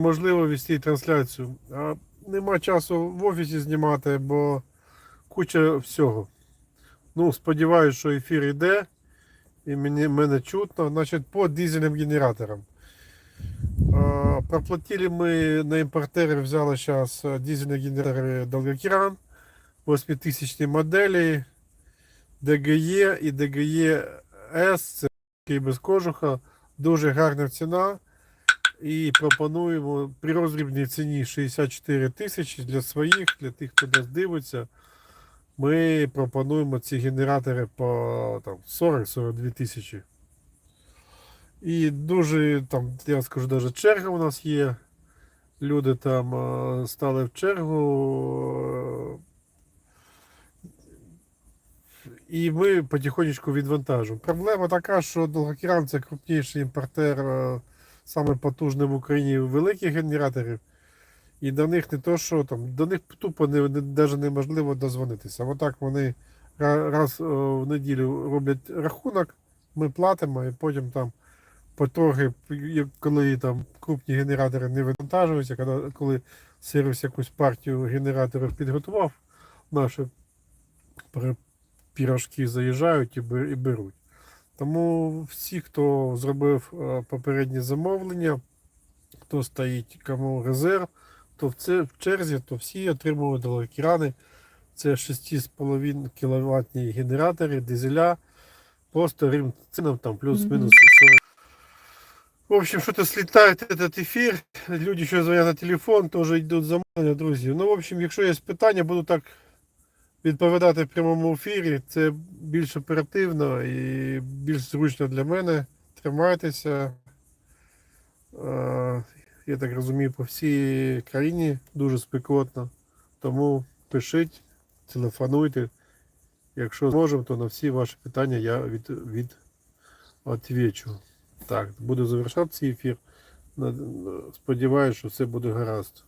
можливо вести трансляцію. А нема часу в офісі знімати, бо куча всього. Ну, сподіваюся, що ефір йде і мені, мене чутно. Значить, по дизельним генераторам. А, Проплатили ми на імпортери, взяли зараз дизельні генератори Долгокіран 8000 моделі DGE і DGE S, це без кожуха, дуже гарна ціна. І пропонуємо при роздрібній ціні 64 тисячі для своїх, для тих, хто нас дивиться. Ми пропонуємо ці генератори по там, 40-42 тисячі. І дуже там, я скажу, навіть черга у нас є. Люди там е, стали в чергу. І ми потихонечку відвантажуємо. Проблема така, що Долгокіран це крупніший імпортер, е, саме потужний в Україні великих генераторів. І до них не то, що там, до них тупо не, навіть неможливо дозвонитися. Отак вони раз е, в неділю роблять рахунок, ми платимо, і потім там потрохи, коли там крупні генератори не вивантажуються, коли, коли сервіс якусь партію генераторів підготував, наші пірожки заїжджають і беруть. Тому всі, хто зробив е, попереднє замовлення, хто стоїть кому резерв, то в, це, в черзі, то всі отримують далекірани. Це 6,5 кВт генератори, дизеля, просто рівним цінам там плюс-мінус 40. В общем, что-то слетает этот ефір. Люди ще дзвонять на телефон, теж йдуть замовлення, друзі. Ну, в общем, якщо є питання, буду так відповідати в прямому ефірі. Це більш оперативно і більш зручно для мене. Тримайтеся. Е, Я так розумію, по всій країні дуже спекотно. Тому пишіть, телефонуйте. Якщо зможемо, то на всі ваші питання я від, від, відвічу. Так, буду завершати цей ефір. Сподіваюся, що все буде гаразд.